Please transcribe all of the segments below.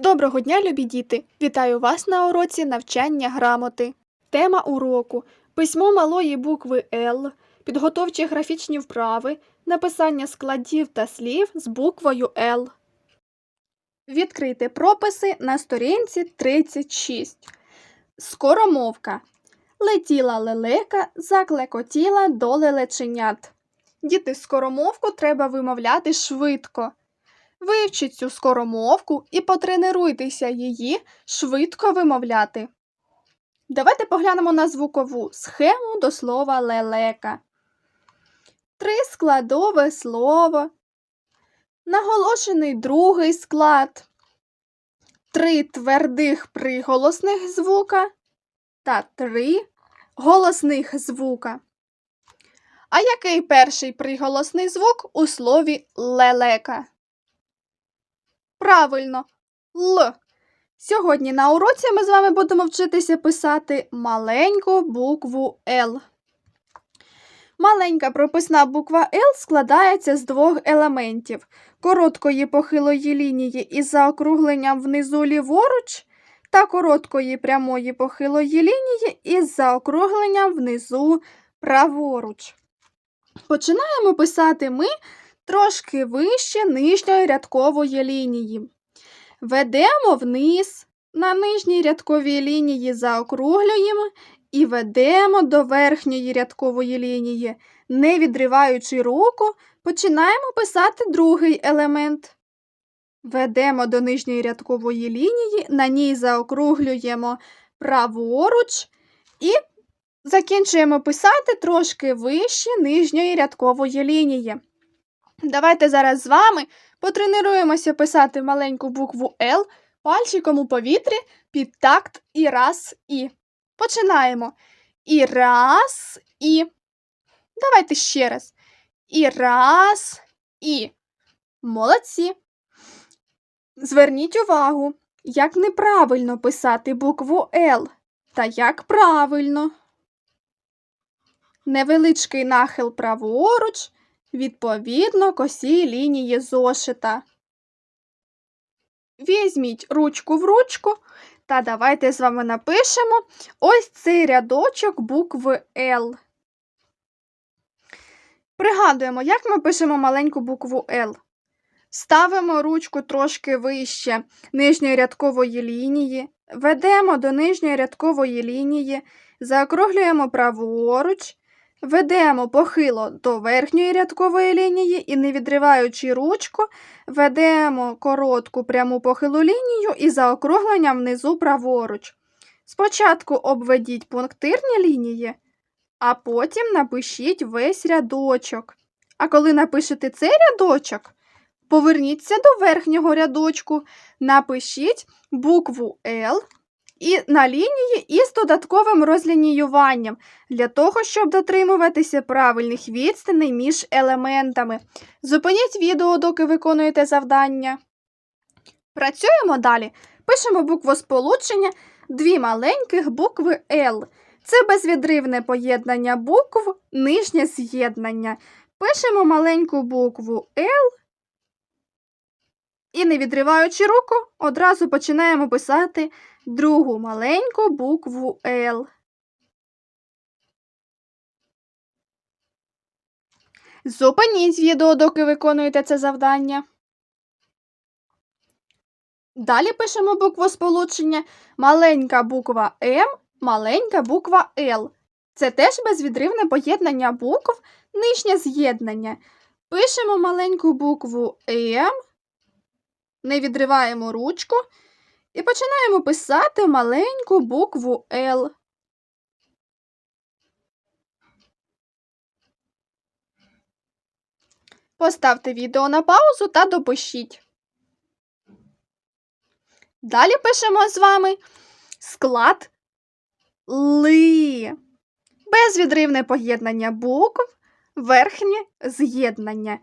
Доброго дня, любі діти! Вітаю вас на уроці навчання грамоти. Тема уроку письмо малої букви Л, підготовчі графічні вправи, написання складів та слів з буквою Л. Відкрийте прописи на сторінці 36. Скоромовка. Летіла лелека, заклекотіла до лелеченят. Діти, скоромовку треба вимовляти швидко. Вивчіть цю скоромовку і потренуйтеся її швидко вимовляти. Давайте поглянемо на звукову схему до слова лелека. Три складове слово. Наголошений другий склад. Три твердих приголосних звука та три голосних звука. А який перший приголосний звук у слові лелека? Правильно, Л. Сьогодні на уроці ми з вами будемо вчитися писати маленьку букву Л. Маленька прописна буква Л складається з двох елементів короткої похилої лінії із заокругленням внизу ліворуч та короткої прямої похилої лінії із заокругленням внизу праворуч. Починаємо писати ми трошки вище нижньої рядкової лінії. Ведемо вниз, на нижній рядковій лінії заокруглюємо і ведемо до верхньої рядкової лінії. Не відриваючи руку, починаємо писати другий елемент. Ведемо до нижньої рядкової лінії, на ній заокруглюємо праворуч і закінчуємо писати трошки вище нижньої рядкової лінії. Давайте зараз з вами потренуємося писати маленьку букву Л пальчиком у повітрі під такт і раз і. Починаємо. І раз і. Давайте ще раз. І раз і. Молодці. Зверніть увагу, як неправильно писати букву Л та як правильно. Невеличкий нахил праворуч відповідно косій лінії зошита. Візьміть ручку в ручку та давайте з вами напишемо ось цей рядочок букви Л. Пригадуємо, як ми пишемо маленьку букву Л. Ставимо ручку трошки вище нижньої рядкової лінії, ведемо до нижньої рядкової лінії, заокруглюємо праворуч, Ведемо похило до верхньої рядкової лінії і, не відриваючи ручку, ведемо коротку пряму похилу лінію і заокруглення внизу праворуч. Спочатку обведіть пунктирні лінії, а потім напишіть весь рядочок. А коли напишете цей рядочок, поверніться до верхнього рядочку, напишіть букву L і на лінії із додатковим розлініюванням для того, щоб дотримуватися правильних відстаней між елементами. Зупиніть відео, доки виконуєте завдання. Працюємо далі. Пишемо букву сполучення дві маленьких букви Л. Це безвідривне поєднання букв, нижнє з'єднання. Пишемо маленьку букву Л. І, не відриваючи руку, одразу починаємо писати другу маленьку букву Л. Зупиніть відео, доки виконуєте це завдання. Далі пишемо букву сполучення маленька буква М, маленька буква Л. Це теж безвідривне поєднання букв, нижнє з'єднання. Пишемо маленьку букву М, не відриваємо ручку і починаємо писати маленьку букву Л. Поставте відео на паузу та допишіть. Далі пишемо з вами склад Ли. Безвідривне поєднання букв, верхнє з'єднання.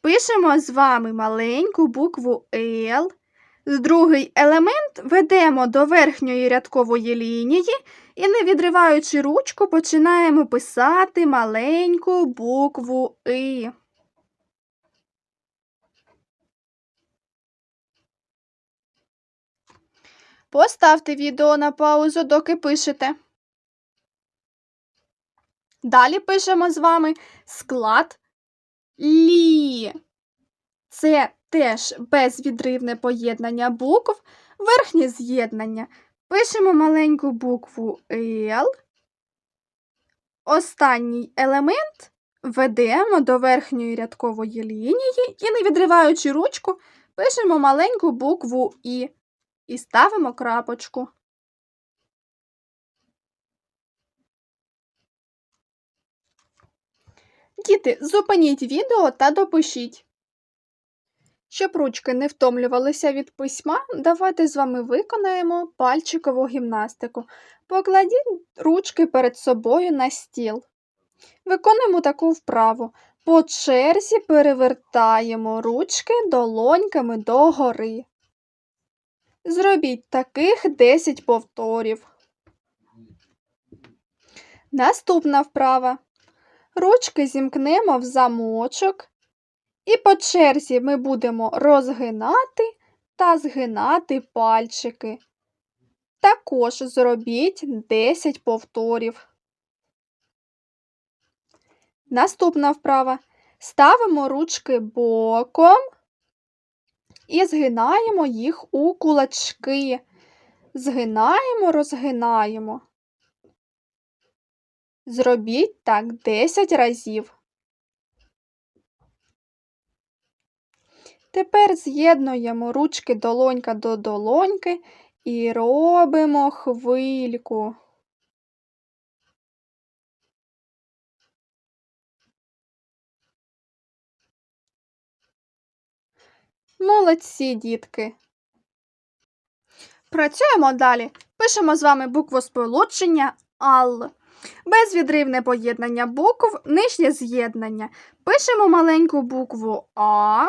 Пишемо з вами маленьку букву Л. Другий елемент ведемо до верхньої рядкової лінії і, не відриваючи ручку, починаємо писати маленьку букву И. Поставте відео на паузу, доки пишете. Далі пишемо з вами склад лі. Це теж безвідривне поєднання букв, верхнє з'єднання. Пишемо маленьку букву L. Останній елемент ведемо до верхньої рядкової лінії і, не відриваючи ручку, пишемо маленьку букву І і ставимо крапочку. Діти, зупиніть відео та допишіть. Щоб ручки не втомлювалися від письма, давайте з вами виконаємо пальчикову гімнастику. Покладіть ручки перед собою на стіл. Виконуємо таку вправу. По черзі перевертаємо ручки долоньками догори. Зробіть таких 10 повторів. Наступна вправа. Ручки зімкнемо в замочок. І по черзі ми будемо розгинати та згинати пальчики. Також зробіть 10 повторів. Наступна вправа. Ставимо ручки боком і згинаємо їх у кулачки. Згинаємо, розгинаємо. Зробіть так 10 разів. Тепер з'єднуємо ручки долонька до долоньки і робимо хвильку. Молодці, дітки. Працюємо далі. Пишемо з вами букву сполучення АЛ. Безвідривне поєднання букв, нижнє з'єднання. Пишемо маленьку букву А.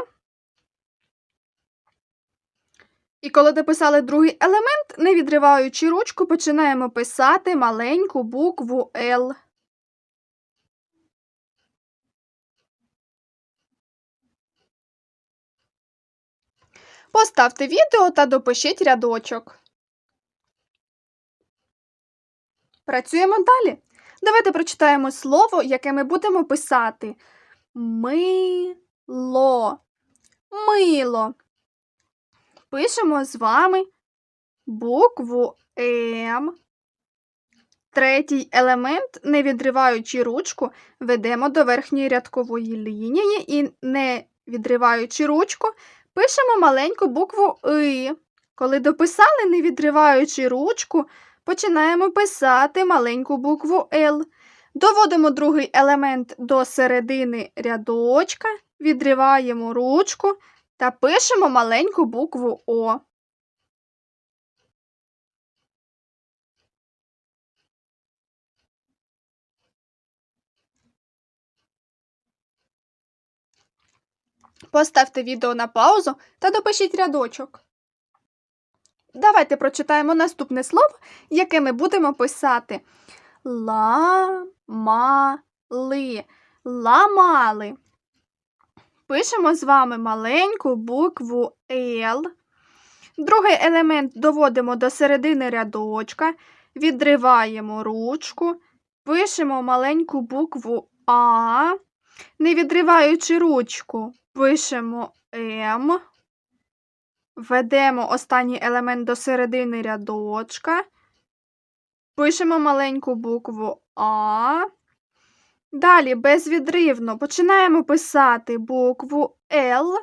І коли дописали другий елемент, не відриваючи ручку, починаємо писати маленьку букву Л. Поставте відео та допишіть рядочок. Працюємо далі. Давайте прочитаємо слово, яке ми будемо писати. Мило. Мило. Пишемо з вами букву М. Третій елемент, не відриваючи ручку, ведемо до верхньої рядкової лінії і, не відриваючи ручку, пишемо маленьку букву И. Коли дописали, не відриваючи ручку, починаємо писати маленьку букву Л. Доводимо другий елемент до середини рядочка, відриваємо ручку та пишемо маленьку букву О. Поставте відео на паузу та допишіть рядочок. Давайте прочитаємо наступне слово, яке ми будемо писати. Ла-ма-ли. Ламали. Пишемо з вами маленьку букву Л. Другий елемент доводимо до середини рядочка, відриваємо ручку, пишемо маленьку букву А, не відриваючи ручку, пишемо М, ведемо останній елемент до середини рядочка, пишемо маленьку букву А. Далі безвідривно починаємо писати букву Л.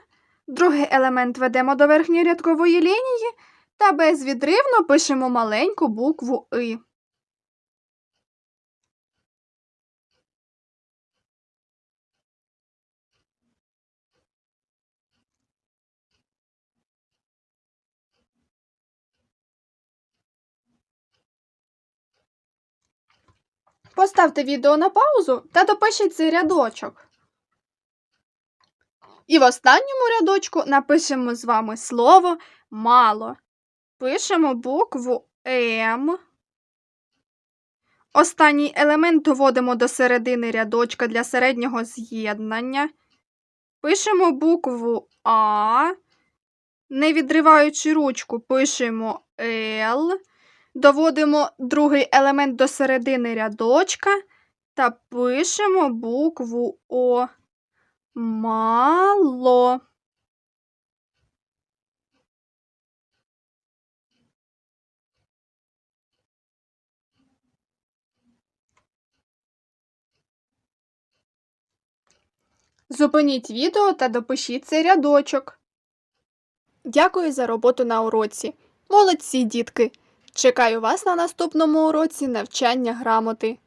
Другий елемент ведемо до верхньої рядкової лінії та безвідривно пишемо маленьку букву И. Поставте відео на паузу та допишіть цей рядочок. І в останньому рядочку напишемо з вами слово мало. Пишемо букву М. Останній елемент доводимо до середини рядочка для середнього з'єднання. Пишемо букву А. Не відриваючи ручку, пишемо L, доводимо другий елемент до середини рядочка та пишемо букву О. Мало. Зупиніть відео та допишіть цей рядочок. Дякую за роботу на уроці. Молодці, дітки! Чекаю вас на наступному уроці навчання грамоти.